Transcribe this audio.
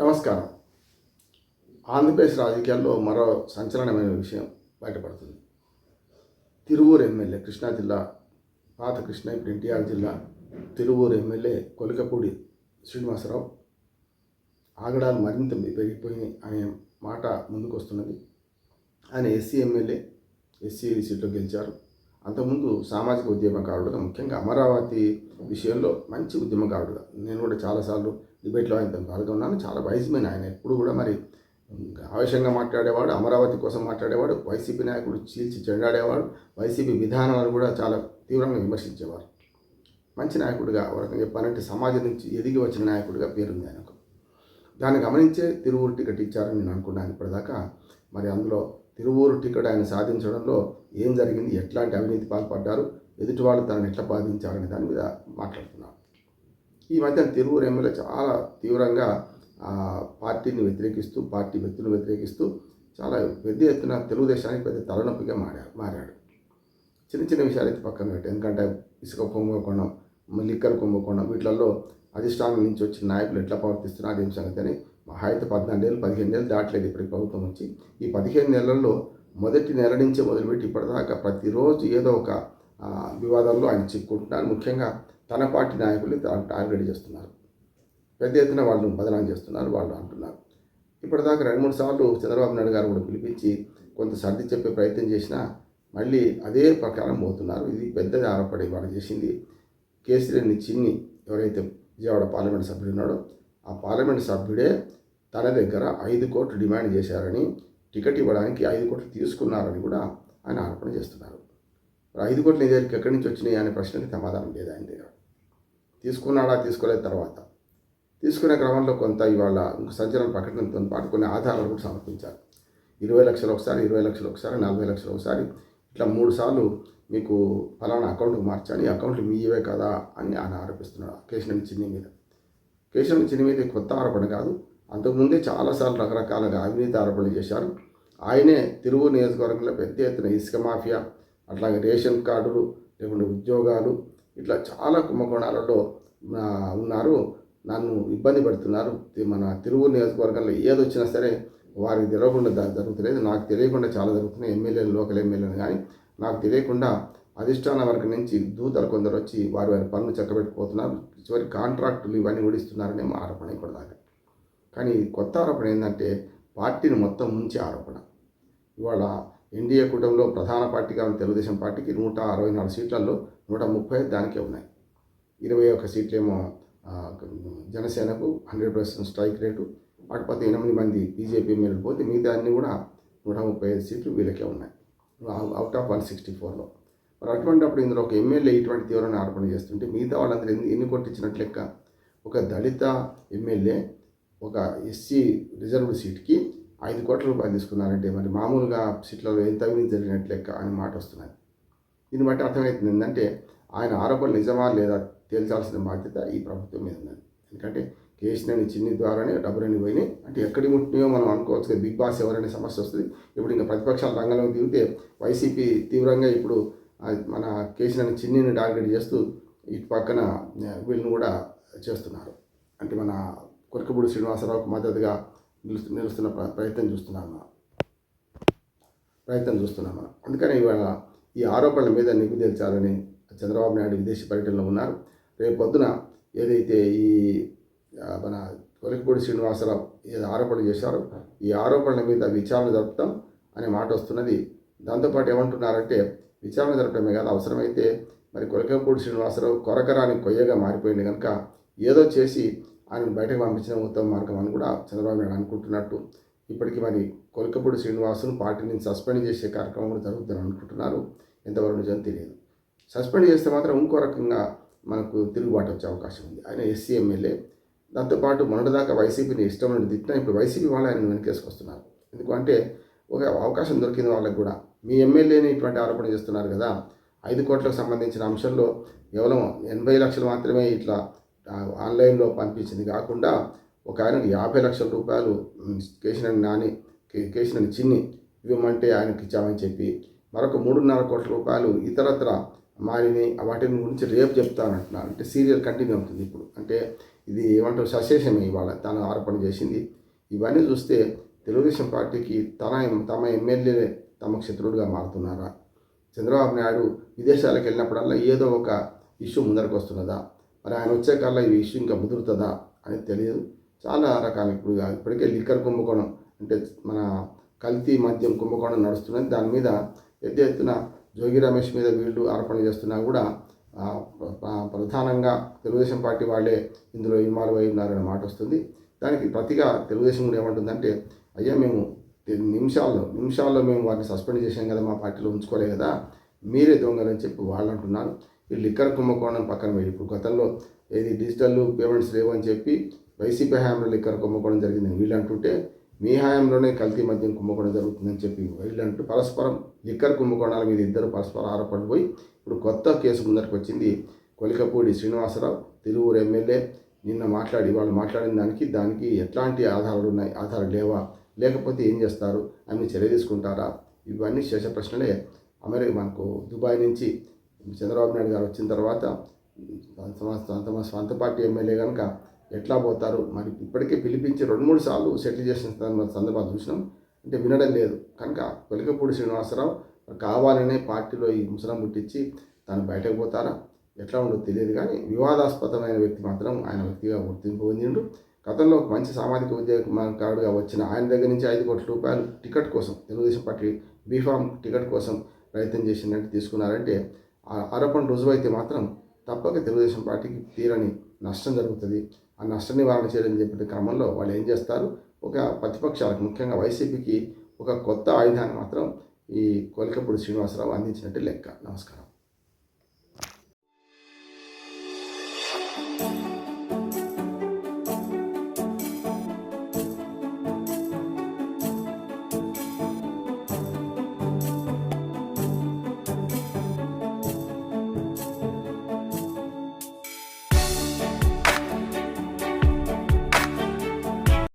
నమస్కారం. ఆంధ్రప్రదేశ్ రాజకీయాల్లో మరో సంచలనమైన విషయం బయటపడుతుంది. తిరువూరు ఎమ్మెల్యే కృష్ణా జిల్లా పాత కృష్ణ ఇప్పుడు ఎన్టీఆర్ జిల్లా తిరువూరు ఎమ్మెల్యే కొలికపూడి శ్రీనివాసరావు. ఆగడాలు మరింత పెరిగిపోయినాయి అనే మాట ముందుకు వస్తున్నది ఆయన ఎస్సీ ఎమ్మెల్యే ఎస్సీ సీట్లో గెలిచారు. అంతకుముందు సామాజిక ఉద్యమకారుడుగా ముఖ్యంగా అమరావతి విషయంలో మంచి ఉద్యమకారుడుగా. నేను కూడా చాలాసార్లు డిబేట్లో ఆయనతో పాల్గొన్నాను చాలా వైజ్మెన్ ఆయన. ఎప్పుడు కూడా మరి ఆవేశంగా మాట్లాడేవాడు అమరావతి కోసం మాట్లాడేవాడు వైసీపీ నాయకుడు చీల్చి చెండాడేవాడు వైసీపీ విధానాలు కూడా చాలా తీవ్రంగా విమర్శించేవారు. మంచి నాయకుడిగా ఒక రకంగా చెప్పాలంటే సమాజం నుంచి ఎదిగి వచ్చిన నాయకుడిగా పేరుంది ఆయనకు. దాన్ని గమనించే తిరువూరు టికెట్ ఇచ్చారని నేను అనుకున్నాను ఇప్పటిదాకా. మరి అందులో తిరువూరు టికెట్ ఆయన సాధించడంలో ఏం జరిగింది ఎట్లాంటి అవినీతి పాల్పడ్డారు ఎదుటి వాళ్ళు తనని ఎట్లా బాధించారనే దాని మీద మాట్లాడుతున్నాను. ఈ మధ్య తెలుగు ఎమ్మెల్యే చాలా తీవ్రంగా పార్టీని వ్యతిరేకిస్తూ పార్టీ వ్యక్తులను వ్యతిరేకిస్తూ చాలా పెద్ద ఎత్తున తెలుగుదేశానికి పెద్ద తలనొప్పిగా మారాడు మారాడు. చిన్న చిన్న విషయాలు అయితే పక్కన పెట్టి. ఎందుకంటే ఇసుక కుంభకోణం లిక్కర్ కుంభకోణం వీటిలలో అధిష్టానం నుంచి వచ్చిన నాయకులు ఎట్లా ప్రవర్తిస్తున్నారు ఏం సంగతి అని మహా అయితే పద్నాలుగేళ్ళు పదిహేను నెలలు దాటలేదు ఇప్పటికి ప్రభుత్వం వచ్చి. ఈ పదిహేను నెలల్లో మొదటి నెల నుంచే మొదలుపెట్టి ఇప్పటిదాకా ప్రతిరోజు ఏదో ఒక వివాదాల్లో ఆయన చిక్కుంటున్నారు ముఖ్యంగా తన పార్టీ నాయకులు టార్గెట్ చేస్తున్నారు. పెద్ద ఎత్తున వాళ్ళు బదనాం చేస్తున్నారు వాళ్ళు అంటున్నారు. ఇప్పటిదాకా రెండు మూడు సార్లు చంద్రబాబు నాయుడు గారు కూడా పిలిపించి కొంత సర్ది చెప్పే ప్రయత్నం చేసినా మళ్ళీ అదే ప్రకారం పోతున్నారు. ఇది పెద్దది ఆరోపణ వాళ్ళు చేసింది. కేసీఆర్ని చిన్ని ఎవరైతే విజయవాడ పార్లమెంట్ సభ్యుడు ఉన్నాడో ఆ పార్లమెంట్ సభ్యుడే తన దగ్గర ఐదు కోట్లు డిమాండ్ చేశారని టికెట్ ఇవ్వడానికి ఐదు కోట్లు తీసుకున్నారని కూడా ఆయన ఆరోపణ చేస్తున్నారు. ఐదు కోట్లు నీ ఎక్కడి నుంచి వచ్చినాయి అనే ప్రశ్నకి సమాధానం లేదు ఆయన దగ్గర. తీసుకున్నాడా తీసుకోలేదు తర్వాత. తీసుకునే క్రమంలో కొంత ఇవాళ సంచలన ప్రకటనతో పాటు కొన్ని ఆధారాలు కూడా సమర్పించారు. ఇరవై లక్షలు ఒకసారి ఇరవై లక్షలు ఒకసారి నలభై లక్షలు ఒకసారి ఇట్లా మూడు సార్లు మీకు ఫలానా అకౌంట్కి మార్చాను ఈ అకౌంట్లు మీవే కదా అని ఆయన ఆరోపిస్తున్నాడు కేశవన్ చిన్ని మీద. కేశవన్ చిన్ని మీద కొత్త ఆరోపణ కాదు. అంతకుముందే చాలాసార్లు రకరకాలుగా అవినీతి ఆరోపణలు చేశారు. ఆయనే తిరువు నియోజకవర్గంలో పెద్ద ఎత్తున ఇసుక మాఫియా అట్లాగే రేషన్ కార్డులు లేకుంటే ఉద్యోగాలు ఇట్లా చాలా కుంభకోణాలలో ఉన్నారు. నన్ను ఇబ్బంది పెడుతున్నారు. మన తెలుగు నియోజకవర్గంలో ఏది వచ్చినా సరే వారికి తెలియకుండా జరుగుతలేదు. నాకు తెలియకుండా చాలా జరుగుతున్నాయి. ఎమ్మెల్యేలు లోకల్ ఎమ్మెల్యేలు కానీ నాకు తెలియకుండా అధిష్టాన వర్గం నుంచి దూతలు కొందరు వచ్చి వారి వారి పనులు చక్కబెట్టిపోతున్నారు చివరి కాంట్రాక్టులు ఇవన్నీ కూడా ఇస్తున్నారనే మా ఆరోపణ ఇక్కడ దాకా. కానీ కొత్త ఆరోపణ ఏంటంటే పార్టీని మొత్తం ముంచే ఆరోపణ. ఇవాళ ఎన్డీఏ కూటమిలో ప్రధాన పార్టీగా ఉన్న తెలుగుదేశం పార్టీకి నూట అరవై నాలుగు సీట్లలో నూట ముప్పై దానికే ఉన్నాయి. ఇరవై ఒక్క సీట్లేమో జనసేనకు హండ్రెడ్ పర్సెంట్ స్ట్రైక్ రేటు వాటిపోతే ఎనిమిది మంది బీజేపీ ఎమ్మెల్యేలు పోతే మిగతా అన్నీ కూడా నూట ముప్పై ఐదు సీట్లు వీళ్ళకే ఉన్నాయి. అవుట్ ఆఫ్ వన్ సిక్స్టీ ఫోర్లో. మరి అటువంటిప్పుడు ఇందులో ఒక ఎమ్మెల్యే ఇటువంటి తీవ్రమైన ఆరోపణ చేస్తుంటే మిగతా వాళ్ళందరూ ఎన్ని ఎన్ని కొట్టించినట్లు లెక్క? ఒక దళిత ఎమ్మెల్యే ఒక ఎస్సీ రిజర్వ్డ్ సీట్కి ఐదు కోట్ల రూపాయలు తీసుకున్నారంటే మరి మామూలుగా సీట్లలో ఎంత అవినీతి జరిగినట్టు లెక్క అని మాట వస్తున్నాయి దీన్ని బట్టి అర్థమవుతుంది ఏంటంటే ఆయన ఆరోపణలు నిజమా లేదా తేల్చాల్సిన బాధ్యత ఈ ప్రభుత్వం మీద ఉన్నది. ఎందుకంటే కేసినని చిన్ని ద్వారానే డబ్బులని పోయినాయి. అంటే ఎక్కడి ముట్టినయో మనం అనుకోవచ్చు కదా బిగ్ బాస్ ఎవరైనా సమస్య వస్తుంది. ఇప్పుడు ఇంకా ప్రతిపక్షాల రంగంలోకి దిగితే వైసీపీ తీవ్రంగా ఇప్పుడు మన కేసినని చిన్నిని టార్గెట్ చేస్తూ ఇటు పక్కన వీళ్ళని కూడా చేస్తున్నారు. అంటే మన కొరకపూడి శ్రీనివాసరావుకు మద్దతుగా నిలుస్తు నిలుస్తున్న ప్ర- ప్రయత్నం చూస్తున్నాను ప్రయత్నం చూస్తున్నాం అందుకని ఇవాళ ఈ ఆరోపణల మీద నిగ్గు తేల్చాలని చంద్రబాబు నాయుడు విదేశీ పర్యటనలో ఉన్నారు. రేపు పొద్దున ఏదైతే ఈ మన తొలకిపూడి శ్రీనివాసరావు ఏదో ఆరోపణలు చేశారో ఈ ఆరోపణల మీద విచారణ జరుపుతాం అనే మాట వస్తున్నది. దాంతోపాటు ఏమంటున్నారంటే విచారణ జరపడమే కాదు అవసరమైతే మరి కొలికపూడి శ్రీనివాసరావు కొరకరాని కొయ్యగా మారిపోయింది కనుక ఏదో చేసి ఆయన బయటకు పంపించిన ఉత్తమ మార్గం అని కూడా చంద్రబాబు నాయుడు అనుకుంటున్నట్టు. ఇప్పటికీ మరి కొలికపూడి శ్రీనివాసును పార్టీ నుంచి సస్పెండ్ చేసే కార్యక్రమం కూడా జరుగుతుందని అనుకుంటున్నారు. ఎంతవరకు నిజం తెలియదు. సస్పెండ్ చేస్తే మాత్రం ఇంకో రకంగా మనకు తిరుగుబాటు వచ్చే అవకాశం ఉంది. ఆయన ఎస్సీ ఎమ్మెల్యే. దాంతోపాటు మొన్నటిదాకా వైసీపీని ఇష్టం నుండి తిట్టినా ఇప్పుడు వైసీపీ వాళ్ళు ఆయన వెనకేసుకొస్తున్నారు. ఎందుకంటే ఒక అవకాశం దొరికింది వాళ్ళకి కూడా మీ ఎమ్మెల్యేని ఇటువంటి ఆరోపణ చేస్తున్నారు కదా ఐదు కోట్లకు సంబంధించిన అంశంలో కేవలం ఎనభై లక్షలు మాత్రమే ఇట్లా ఆన్లైన్లో పంపించింది. కాకుండా ఒక ఆయనకు యాభై లక్షల రూపాయలు కేసిన నాని కే- చిన్ని ఇవ్వమంటే ఆయనకి ఇచ్చామని చెప్పి మరొక మూడున్నర కోట్ల రూపాయలు ఇతరత్ర మారిని వాటిని గురించి రేపు చెప్తానంటున్నారు. అంటే సీరియల్ కంటిన్యూ అవుతుంది ఇప్పుడు. అంటే ఇది ఏమంటారు సశేషమే ఇవాళ తను ఆరోపణ చేసింది. ఇవన్నీ చూస్తే తెలుగుదేశం పార్టీకి తన తమ ఎమ్మెల్యేలే తమ శత్రువులుగా మారుతున్నారా? చంద్రబాబు నాయుడు విదేశాలకు వెళ్ళినప్పుడల్లా ఏదో ఒక ఇష్యూ ముందరకు వస్తున్నదా మరి ఆయన వచ్చే కల్లా ఈ ఇష్యూ ఇంకా ముదురుతుందా అనేది తెలియదు. చాలా రకాలు ఇప్పుడు ఇప్పటికే లిక్కర్ కుంభకోణం అంటే మన కల్తీ మద్యం కుంభకోణం నడుస్తున్నది. దాని మీద పెద్ద ఎత్తున జోగి రమేష్ మీద వీళ్ళు ఆరోపణ చేస్తున్నా కూడా ప్రధానంగా తెలుగుదేశం పార్టీ వాళ్ళే ఇందులో ఇన్వాల్వ్ అయి ఉన్నారనే మాట వస్తుంది. దానికి ప్రతిగా తెలుగుదేశం కూడా ఏమంటుందంటే అయ్యా మేము నిమిషాల్లో నిమిషాల్లో మేము వారిని సస్పెండ్ చేశాం కదా మా పార్టీలో ఉంచుకోలే కదా మీరే దొంగలని చెప్పి వాళ్ళు అంటున్నారు. ఈ లిక్కర్ కుంభకోణం పక్కన పోయి ఇప్పుడు గతంలో ఏది డిజిటల్ పేమెంట్స్ లేవు అని చెప్పి వైసీపీ హయాంలో లిక్కర్ కుంభకోణం జరిగింది వీళ్ళు అంటుంటే మీ హయాంలోనే కల్తీ మద్యం కుంభకోణం జరుగుతుందని చెప్పి వీళ్ళు అంటూ పరస్పరం లిక్కర్ కుంభకోణాల మీద ఇద్దరు పరస్పర ఆరపడిపోయి ఇప్పుడు కొత్త కేసు ముందరికి వచ్చింది. కొలికపూడి శ్రీనివాసరావు తిరువురు ఎమ్మెల్యే నిన్న మాట్లాడి వాళ్ళు మాట్లాడిన దానికి దానికి ఎట్లాంటి ఆధారాలు ఉన్నాయి ఆధారాలు లేవా? లేకపోతే ఏం చేస్తారు? అని చర్య తీసుకుంటారా? ఇవన్నీ శేష ప్రశ్నలే అమెరికా మనకు దుబాయ్ నుంచి చంద్రబాబు నాయుడు గారు వచ్చిన తర్వాత తమ సొంత స్వంత పార్టీ ఎమ్మెల్యే కనుక ఎట్లా పోతారు? మరి ఇప్పటికే పిలిపించి రెండు మూడు సార్లు సెటిల్ చేసిన సందర్భ- సందర్భాలు చూసినాం. అంటే వినడం లేదు. కనుక వెలకపూడి శ్రీనివాసరావు కావాలనే పార్టీలో ఈ ముసలం ముట్టించి తను బయటకు పోతారా? ఎట్లా ఉండదో తెలియదు కానీ వివాదాస్పదమైన వ్యక్తి మాత్రం ఆయన వ్యక్తిగా గుర్తింపు పొందిండు. గతంలో ఒక మంచి సామాజిక ఉద్యోగకారుడుగా వచ్చిన ఆయన దగ్గర నుంచి ఐదు కోట్ల రూపాయలు టికెట్ కోసం తెలుగుదేశం పార్టీ బీఫామ్ టికెట్ కోసం ప్రయత్నం చేసిందంటే తీసుకున్నారంటే ఆ ఆరోపణ రుజువైతే మాత్రం తప్పక తెలుగుదేశం పార్టీకి తీరని నష్టం జరుగుతుంది. ఆ నష్ట నివారణ చేయడం చెప్పిన క్రమంలో వాళ్ళు ఏం చేస్తారు? ఒక ప్రతిపక్షాలకు ముఖ్యంగా వైసీపీకి ఒక కొత్త ఆయుధాన్ని మాత్రం ఈ కోలికపూడి శ్రీనివాసరావు అందించినట్టు లెక్క. నమస్కారం.